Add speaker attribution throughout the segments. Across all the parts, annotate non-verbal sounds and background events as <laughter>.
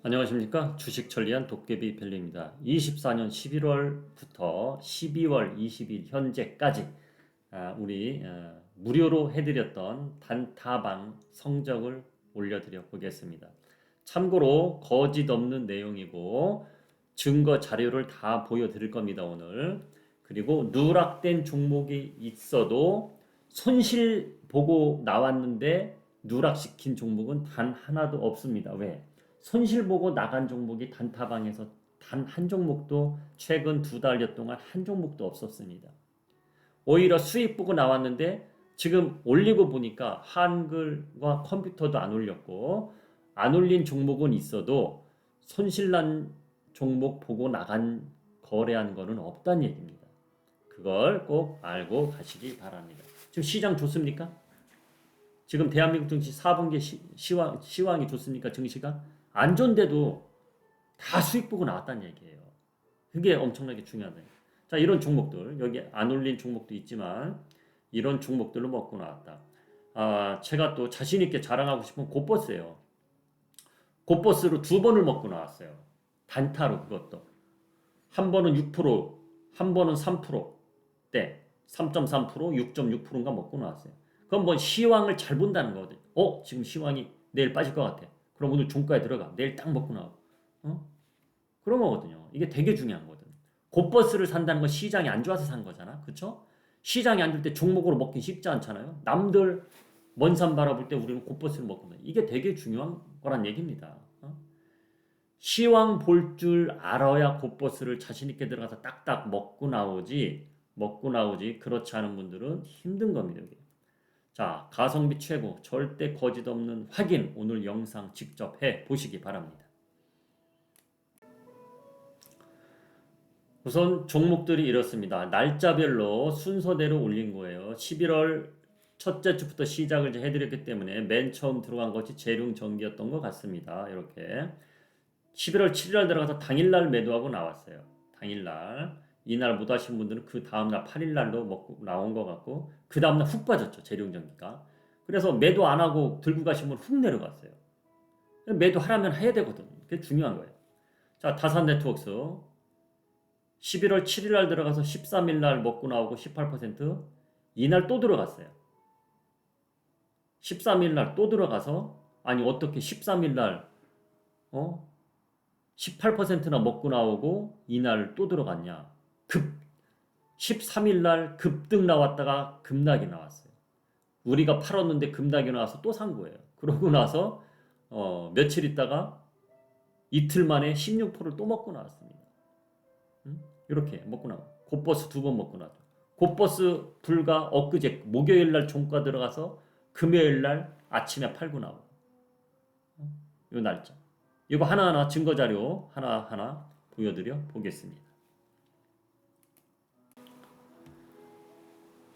Speaker 1: 안녕하십니까 주식 천리안 도깨비 벨리입니다. 24년 11월부터 12월 20일 현재까지 아, 우리 어, 무료로 해드렸던 단타방 성적을 올려드려 보겠습니다. 참고로 거짓 없는 내용이고 증거 자료를 다 보여드릴 겁니다 오늘. 그리고 누락된 종목이 있어도 손실 보고 나왔는데 누락시킨 종목은 단 하나도 없습니다. 왜? 손실 보고 나간 종목이 단타방에서 단 한 종목도 최근 두 달여 동안 한 종목도 없었습니다. 오히려 수익 보고 나왔는데 지금 올리고 보니까 한글과 컴퓨터도 안 올렸고 안 올린 종목은 있어도 손실난 종목 보고 나간 거래한 거는 없다는 얘기입니다. 그걸 꼭 알고 가시기 바랍니다. 지금 시장 좋습니까? 지금 대한민국 증시 4분기 시, 시황, 시황이 좋습니까? 증시가? 안 좋은데도 다 수익 보고 나왔다는 얘기예요. 그게 엄청나게 중요하다. 자, 이런 종목들, 여기 안 올린 종목도 있지만, 이런 종목들로 먹고 나왔다. 아, 제가 또 자신 있게 자랑하고 싶은 곧버스예요. 곧버스로 두 번을 먹고 나왔어요. 단타로 그것도. 한 번은 6%, 한 번은 3%대, 3.3%, 6.6%인가 먹고 나왔어요. 그건 뭐 시황을 잘 본다는 거거든요. 어, 지금 시황이 내일 빠질 것 같아. 그럼 오늘 종가에 들어가. 내일 딱 먹고 나오고. 어? 그런 거거든요. 이게 되게 중요한 거거든. 곧버스를 산다는 건 시장이 안 좋아서 산 거잖아. 그쵸? 시장이 안 좋을 때 종목으로 먹긴 쉽지 않잖아요. 남들 먼 산 바라볼 때 우리는 곧버스를 먹고 이게 되게 중요한 거란 얘기입니다. 어? 시황 볼 줄 알아야 곧버스를 자신 있게 들어가서 딱딱 먹고 나오지, 먹고 나오지, 그렇지 않은 분들은 힘든 겁니다. 자, 가성비 최고, 절대 거짓 없는 확인 오늘 영상 직접 해 보시기 바랍니다. 우선 종목들이 이렇습니다. 날짜별로 순서대로 올린 거예요. 11월 첫째 주부터 시작을 해드렸기 때문에 맨 처음 들어간 것이 재룡 전기였던 것 같습니다. 이렇게 11월 7일 들어가서 당일날 매도하고 나왔어요. 당일날 이날 못 하신 분들은 그 다음날 8일날로 먹고 나온 것 같고 그 다음날 훅 빠졌죠 재룡전기가. 그래서 매도 안 하고 들고 가신 분 훅 내려갔어요. 매도 하라면 해야 되거든 그게 중요한 거예요. 자 다산 네트워크스. 11월 7일날 들어가서 13일날 먹고 나오고 18% 이날 또 들어갔어요. 13일날 또 들어가서 아니 어떻게 13일날 어? 18%나 먹고 나오고 이날 또 들어갔냐 급 13일 날 급등 나왔다가 급락이 나왔어요. 우리가 팔았는데 급락이 나와서 또 산 거예요. 그러고 나서 어, 며칠 있다가 이틀 만에 16%를 또 먹고 나왔습니다. 응? 이렇게 먹고 나와. 곧버스 두 번 먹고 나왔죠. 곧버스 불과 엊그제 목요일 날 종가 들어가서 금요일 날 아침에 팔고 나오고. 이 날짜. 이거 하나하나 증거 자료 하나하나 보여드려 보겠습니다.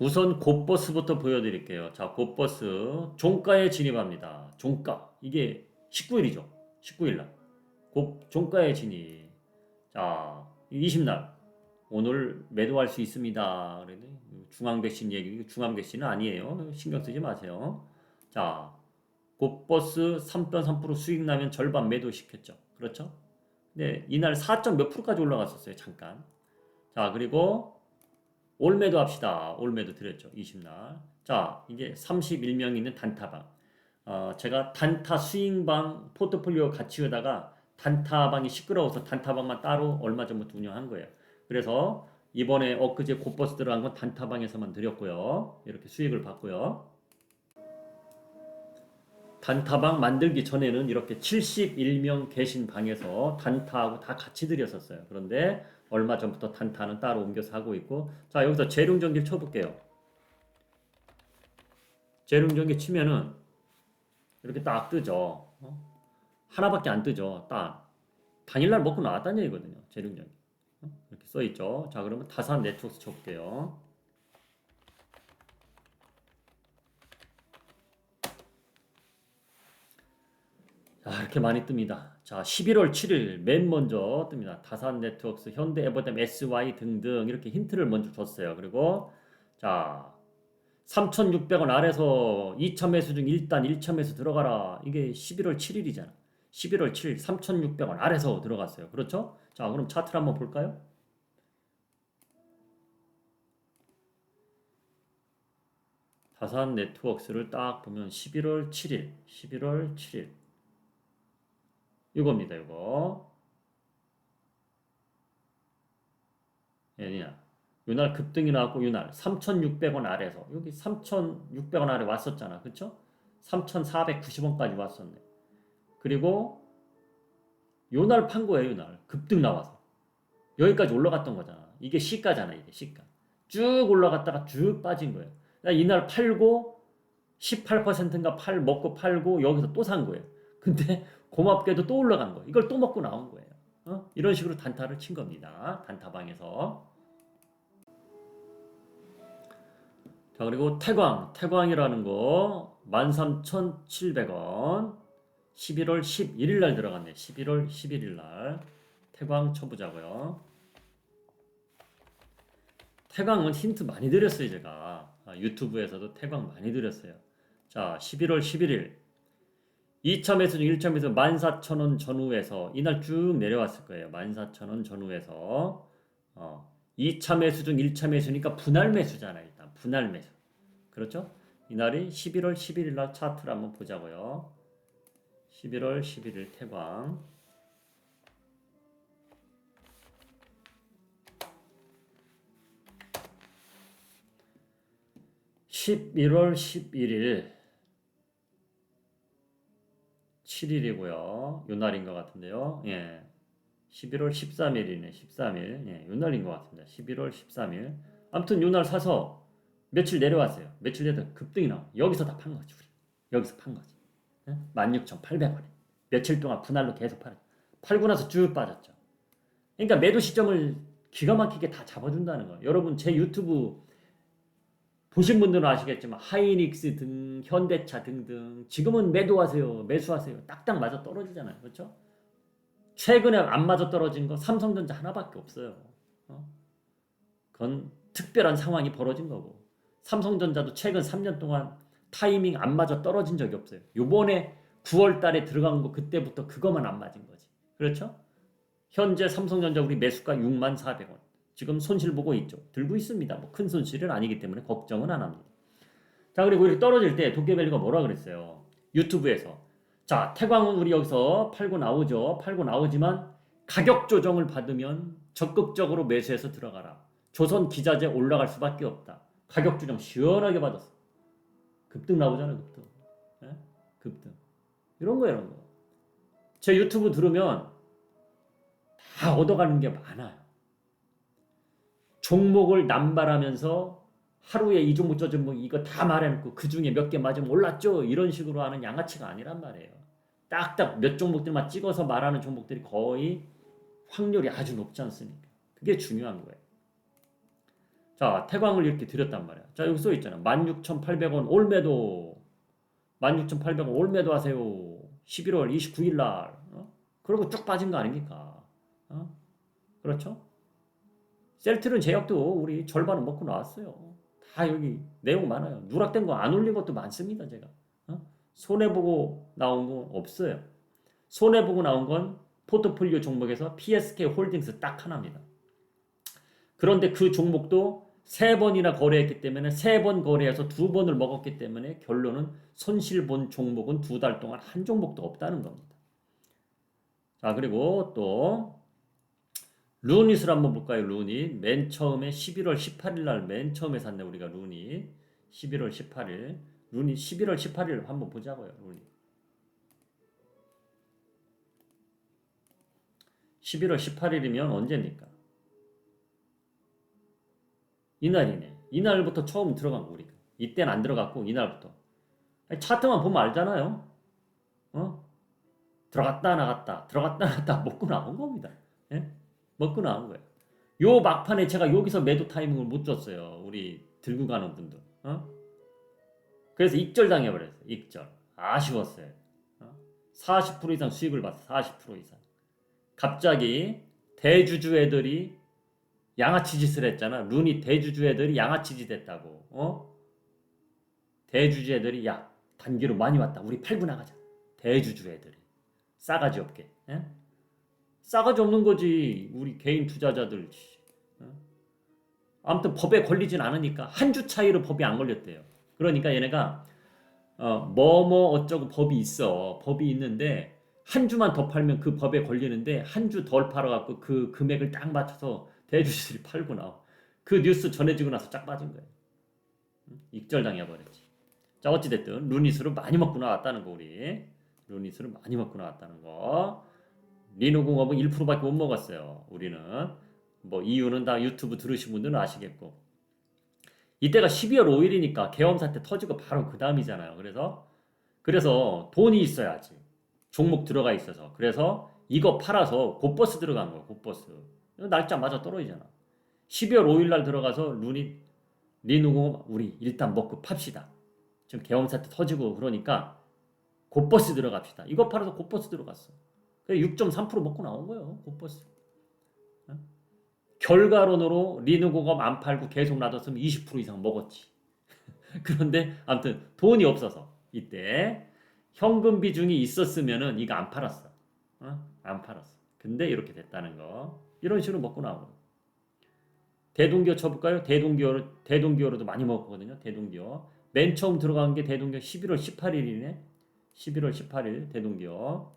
Speaker 1: 우선 곧버스부터 보여드릴게요. 자, 곧버스 종가에 진입합니다. 종가 이게 19일이죠. 19일 날. 곧 종가에 진입. 자, 20날 오늘 매도할 수 있습니다. 그러네. 중앙 백신 얘기, 중앙 백신은 아니에요. 신경 쓰지 마세요. 자, 곧버스 3.3% 수익 나면 절반 매도 시켰죠. 그렇죠? 네, 이날 4. 몇 프로까지 올라갔었어요. 잠깐. 자, 그리고 올매도 합시다. 올매도 드렸죠. 20날. 자, 이제 31명 있는 단타방. 어, 제가 단타 스윙방 포트폴리오 같이 하다가 단타방이 시끄러워서 단타방만 따로 얼마 전부터 운영한 거예요. 그래서 이번에 엊그제 곧버스 들어간 건 단타방에서만 드렸고요. 이렇게 수익을 받고요. 단타방 만들기 전에는 이렇게 71명 계신 방에서 단타하고 다 같이 드렸었어요. 그런데 얼마 전부터 단타는 따로 옮겨서 하고 있고 자 여기서 재룡전기 쳐볼게요. 재룡전기 치면은 이렇게 딱 뜨죠. 어? 하나밖에 안 뜨죠. 딱 당일날 먹고 나왔다는 얘기거든요. 재룡전기 어? 이렇게 써 있죠. 자 그러면 다산 네트워크 쳐볼게요. 자, 이렇게 많이 뜹니다. 자, 11월 7일 맨 먼저 뜹니다. 다산 네트워크스, 현대 에버댐, SY 등등 이렇게 힌트를 먼저 줬어요. 그리고 자, 3,600원 아래서 2차 매수 중 일단 1차 매수 들어가라. 이게 11월 7일이잖아. 11월 7일 3,600원 아래서 들어갔어요. 그렇죠? 자, 그럼 차트를 한번 볼까요? 다산 네트워크스를 딱 보면 11월 7일, 11월 7일 이겁니다. 이거 얘냐 요날 급등이 나왔고 요날 3,600원 아래에서 여기 3,600원 아래 왔었잖아. 그쵸? 3,490원까지 왔었네. 그리고 요날 판 거예요. 요날 급등 나와서 여기까지 올라갔던 거잖아. 이게 시가잖아. 이게 시가 쭉 올라갔다가 쭉 빠진 거예요. 이날 팔고 18%인가 팔 먹고 팔고 여기서 또 산 거예요. 근데 고맙게도 또 올라간 거예요. 이걸 또 먹고 나온 거예요. 어? 이런 식으로 단타를 친 겁니다. 단타방에서. 자, 그리고 태광. 태광이라는 거 13,700원. 11월 11일 날 들어갔네. 11월 11일 날. 태광 쳐보자고요. 태광은 힌트 많이 드렸어요, 제가. 아, 유튜브에서도 태광 많이 드렸어요. 자, 11월 11일. 2차 매수 중 1차 매수 14,000원 전후에서 이날 쭉 내려왔을 거예요. 14,000원 전후에서 어, 2차 매수 중 1차 매수니까 분할 매수잖아요. 일단 분할 매수. 그렇죠? 이날이 11월 11일 날 차트를 한번 보자고요. 11월 11일 태광. (11월 11일) 7일이고요. 요 날인 것 같은데요. 예. 11월 13일이네. 13일. 예, 요 날인 것 같습니다. 11월 13일. 아무튼 요 날 사서 며칠 내려왔어요. 며칠 내다 급등이 나와. 여기서 다 판 거지, 우리. 여기서 판 거지. 예? 16,800원에. 며칠 동안 분할로 계속 팔았죠. 팔고 나서 쭉 빠졌죠. 그러니까 매도 시점을 기가 막히게 다 잡아준다는 거예요. 여러분 제 유튜브 보신 분들은 아시겠지만 하이닉스 등 현대차 등등 지금은 매도하세요 매수하세요. 딱딱 맞아 떨어지잖아요. 그렇죠? 최근에 안 맞아 떨어진 거 삼성전자 하나밖에 없어요. 어? 그건 특별한 상황이 벌어진 거고. 삼성전자도 최근 3년 동안 타이밍 안 맞아 떨어진 적이 없어요. 요번에 9월 달에 들어간 거 그때부터 그거만 안 맞은 거지. 그렇죠? 현재 삼성전자 우리 매수가 6만 400원 지금 손실 보고 있죠. 들고 있습니다. 뭐 큰 손실은 아니기 때문에 걱정은 안 합니다. 자 그리고 이렇게 떨어질 때 도깨벨리가 뭐라 그랬어요? 유튜브에서 자 태광은 우리 여기서 팔고 나오죠. 팔고 나오지만 가격 조정을 받으면 적극적으로 매수해서 들어가라. 조선 기자재 올라갈 수밖에 없다. 가격 조정 시원하게 받았어. 급등 나오잖아요. 급등. 예? 급등. 이런 거 이런 거. 제 유튜브 들으면 다 얻어가는 게 많아요. 종목을 남발하면서 하루에 이 종목 저 종목 이거 다 말해놓고 그 중에 몇 개 맞으면 올랐죠 이런 식으로 하는 양아치가 아니란 말이에요. 딱딱 몇 종목들만 찍어서 말하는 종목들이 거의 확률이 아주 높지 않습니까? 그게 중요한 거예요. 자 태광을 이렇게 드렸단 말이야. 자 여기 써 있잖아. 16,800원 올매도 16,800원 올매도 하세요. 11월 29일 날. 어? 그러고 쭉 빠진 거 아닙니까? 어? 그렇죠? 셀트른 제약도 우리 절반은 먹고 나왔어요. 다 여기 내용 많아요. 누락된 거 안 올린 것도 많습니다. 제가 어? 손해 보고 나온 거 없어요. 손해 보고 나온 건 포트폴리오 종목에서 PSK 홀딩스 딱 하나입니다. 그런데 그 종목도 세 번이나 거래했기 때문에 세 번 거래해서 두 번을 먹었기 때문에 결론은 손실 본 종목은 두 달 동안 한 종목도 없다는 겁니다. 자 그리고 또 루닛을 한번 볼까요? 루닛. 맨 처음에 11월 18일 날 맨 처음에 샀네 우리가 루닛. 11월 18일. 루닛 11월 18일 한번 보자고요. 루닛. 11월 18일이면 언제입니까? 이날이네. 이날부터 처음 들어간 거 우리가. 이때는 안 들어갔고 이날부터. 차트만 보면 알잖아요. 어? 들어갔다 나갔다 들어갔다 나갔다 먹고 나온 겁니다. 예? 먹고 나온 거예요. 요 막판에 제가 여기서 매도 타이밍을 못 줬어요. 우리 들고 가는 분들. 어? 그래서 익절 당해버렸어요. 익절. 아쉬웠어요. 어? 40% 이상 수익을 봤어. 40% 이상. 갑자기 대주주 애들이 양아치 짓을 했잖아. 룬이 대주주 애들이 양아치 짓 했다고. 어? 대주주 애들이 야 단기로 많이 왔다. 우리 팔고 나가자. 대주주 애들이. 싸가지 없게. 예? 싸가지 없는 거지 우리 개인 투자자들. 어? 아무튼 법에 걸리진 않으니까 한 주 차이로 법이 안 걸렸대요. 그러니까 얘네가 어, 뭐뭐 어쩌고 법이 있어. 법이 있는데 한 주만 더 팔면 그 법에 걸리는데 한 주 덜 팔아갖고 그 금액을 딱 맞춰서 대주주들이 팔고 나와. 그 뉴스 전해지고 나서 쫙 빠진 거예요. 응? 익절당해 버렸지. 자 어찌됐든 루니스를 많이 먹고 나왔다는 거 우리. 루니스를 많이 먹고 나왔다는 거. 리노공업은 1%밖에 못 먹었어요. 우리는 뭐 이유는 다 유튜브 들으신 분들은 아시겠고. 이때가 12월 5일이니까 계엄 사태 터지고 바로 그 다음이잖아요. 그래서 그래서 돈이 있어야지. 종목 들어가 있어서. 그래서 이거 팔아서 곧버스 들어간 거예요. 곧버스. 날짜 맞아 떨어지잖아. 12월 5일 날 들어가서 루니 리누공업 우리 일단 먹고 팝시다. 지금 계엄 사태 터지고 그러니까 곧버스 들어갑시다. 이거 팔아서 곧버스 들어갔어. 그래 6.3% 먹고 나온 거예요. 곧버스. 어? 결과론으로 리누공업 안 팔고 계속 놔뒀으면 20% 이상 먹었지. <laughs> 그런데 아무튼 돈이 없어서 이때 현금 비중이 있었으면은 이거 안 팔았어. 어? 안 팔았어. 근데 이렇게 됐다는 거. 이런 식으로 먹고 나오고. 대동기어 쳐볼까요? 대동기어 대동기어로도 많이 먹었거든요. 대동기어. 맨 처음 들어간 게 대동기어 11월 18일이네. 11월 18일 대동기어.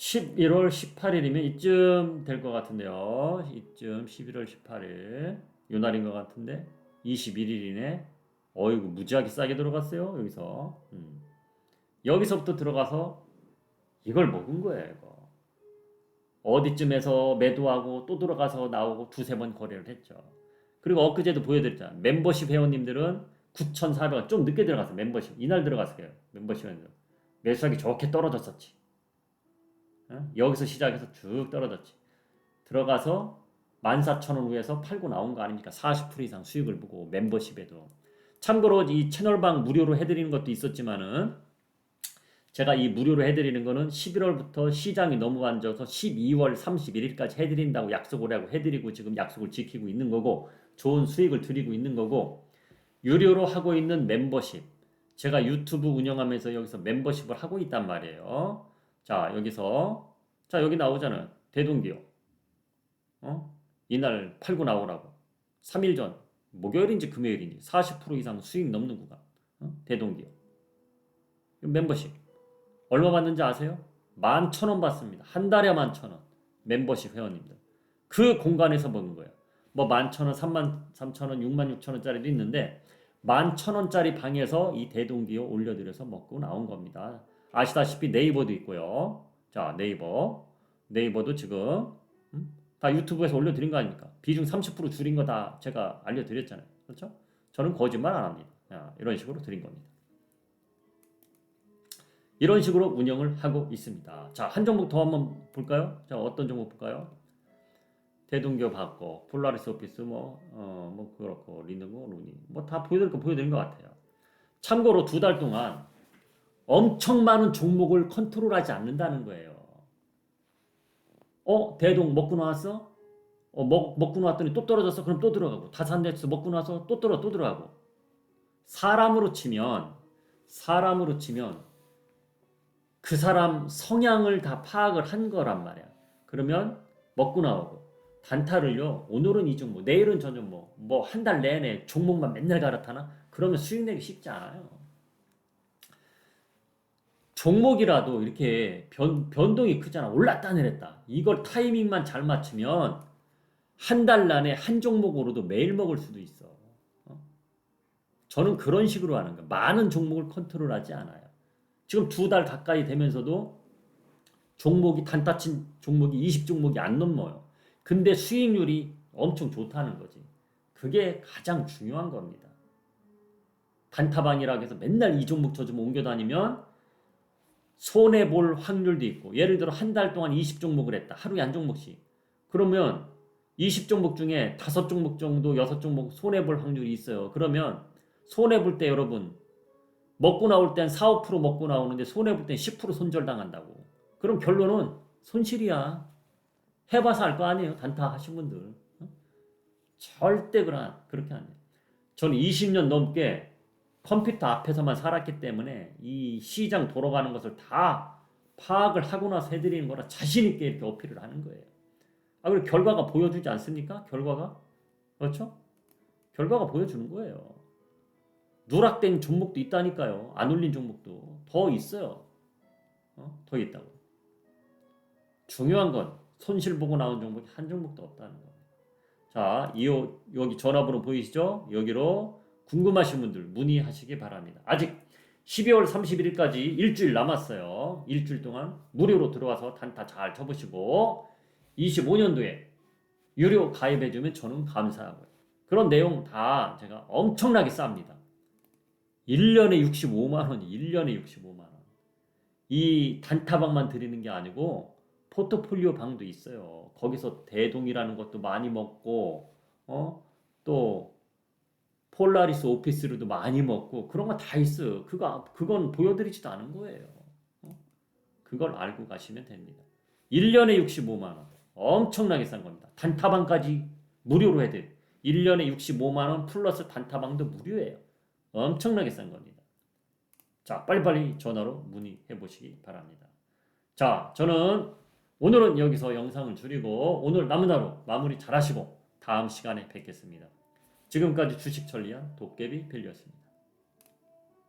Speaker 1: 11월 18일이면 이쯤 될 것 같은데요. 이쯤 11월 18일 요 날인 것 같은데 21일이네. 어이구 무지하게 싸게 들어갔어요. 여기서 음. 여기서부터 들어가서 이걸 먹은 거예요. 이거. 어디쯤에서 매도하고 또 들어가서 나오고 두세 번 거래를 했죠. 그리고 엊그제도 보여드렸잖아. 멤버십 회원님들은 9,400원 좀 늦게 들어갔어요. 멤버십 이날 들어갔어요. 멤버십 회원들 매수하기 좋게 떨어졌었지. 어? 여기서 시작해서 쭉 떨어졌지. 들어가서 14,000원 위에서 팔고 나온 거 아닙니까? 40% 이상 수익을 보고 멤버십에도. 참고로 이 채널방 무료로 해드리는 것도 있었지만은 제가 이 무료로 해드리는 거는 11월부터 시장이 너무 안 좋아서 12월 31일까지 해드린다고 약속을 하고 해드리고 지금 약속을 지키고 있는 거고 좋은 수익을 드리고 있는 거고 유료로 하고 있는 멤버십 제가 유튜브 운영하면서 여기서 멤버십을 하고 있단 말이에요. 자 여기서 자 여기 나오잖아요. 대동기요. 어? 이날 팔고 나오라고. 3일 전 목요일인지 금요일인지 40% 이상 수익 넘는 구간. 어? 대동기요. 멤버십. 얼마 받는지 아세요? 11,000원 받습니다. 한 달에 11,000원. 멤버십 회원님들. 그 공간에서 먹는 거예요. 뭐 11,000원, 33,000원, 66,000원짜리도 있는데 11,000원짜리 방에서 이 대동기요 올려드려서 먹고 나온 겁니다. 아시다시피 네이버도 있고요. 자, 네이버. 네이버도 지금 음? 다 유튜브에서 올려드린 거 아닙니까? 비중 30% 줄인 거 다 제가 알려드렸잖아요. 그렇죠? 저는 거짓말 안 합니다. 야, 이런 식으로 드린 겁니다. 이런 식으로 운영을 하고 있습니다. 자, 한 종목 더 한번 볼까요? 자, 어떤 종목 볼까요? 대동교 받고 폴라리스 오피스 뭐, 어, 뭐 그렇고 리누고 루니 뭐 다 보여드릴 거 보여드린 것 같아요. 참고로 두 달 동안 엄청 많은 종목을 컨트롤하지 않는다는 거예요. 어 대동 먹고 나왔어? 어 먹, 먹고 나왔더니 또 떨어졌어? 그럼 또 들어가고 다산대스 먹고 나서 또 떨어 또 들어가고 사람으로 치면 사람으로 치면 그 사람 성향을 다 파악을 한 거란 말이야. 그러면 먹고 나오고 단타를요. 오늘은 이 종목, 내일은 저 종목, 뭐 한 달 내내 종목만 맨날 갈아타나? 그러면 수익 내기 쉽지 않아요. 종목이라도 이렇게 변, 변동이 크잖아. 올랐다 내렸다. 이걸 타이밍만 잘 맞추면 한달 안에 한 종목으로도 매일 먹을 수도 있어. 어? 저는 그런 식으로 하는 거야. 많은 종목을 컨트롤하지 않아요. 지금 두 달 가까이 되면서도 종목이 단타 친 종목이 20종목이 안 넘어요. 근데 수익률이 엄청 좋다는 거지. 그게 가장 중요한 겁니다. 단타방이라고 해서 맨날 이 종목 저 종목 옮겨 다니면 손해 볼 확률도 있고 예를 들어 한 달 동안 20종목을 했다. 하루에 한 종목씩. 그러면 20종목 중에 5종목 정도 6종목 손해 볼 확률이 있어요. 그러면 손해 볼 때 여러분 먹고 나올 땐 4, 5% 먹고 나오는데 손해 볼 땐 10% 손절당한다고. 그럼 결론은 손실이야. 해 봐서 알 거 아니에요. 단타 하신 분들. 어? 절대 그런, 그렇게 안 해. 저는 20년 넘게 컴퓨터 앞에서만 살았기 때문에 이 시장 돌아가는 것을 다 파악을 하고 나서 해드리는 거라 자신 있게 이렇게 어필을 하는 거예요. 아 그리고 결과가 보여주지 않습니까? 결과가 그렇죠? 결과가 보여주는 거예요. 누락된 종목도 있다니까요. 안 울린 종목도 더 있어요. 어? 더 있다고. 중요한 건 손실 보고 나온 종목이 한 종목도 없다는 겁니다. 자, 이 여기 전화번호 보이시죠? 여기로 궁금하신 분들 문의하시기 바랍니다. 아직 12월 31일까지 일주일 남았어요. 일주일 동안 무료로 들어와서 단타 잘 쳐보시고 25년도에 유료 가입해주면 저는 감사하고요. 그런 내용 다 제가 엄청나게 쌉니다. 1년에 65만 원이 1년에 65만 원. 이 단타방만 드리는 게 아니고 포트폴리오 방도 있어요. 거기서 대동이라는 것도 많이 먹고 어? 또 폴라리스 오피스로도 많이 먹고 그런 거 다 있어요. 그거 그건 보여드리지도 않은 거예요. 어? 그걸 알고 가시면 됩니다. 1년에 65만 원. 엄청나게 싼 겁니다. 단타방까지 무료로 해드려. 1년에 65만 원 플러스 단타방도 무료예요. 엄청나게 싼 겁니다. 자, 빨리빨리 전화로 문의해 보시기 바랍니다. 자, 저는 오늘은 여기서 영상을 줄이고 오늘 남은 하루 마무리 잘 하시고 다음 시간에 뵙겠습니다. 지금까지 주식 천리안 도깨비 벨리였습니다.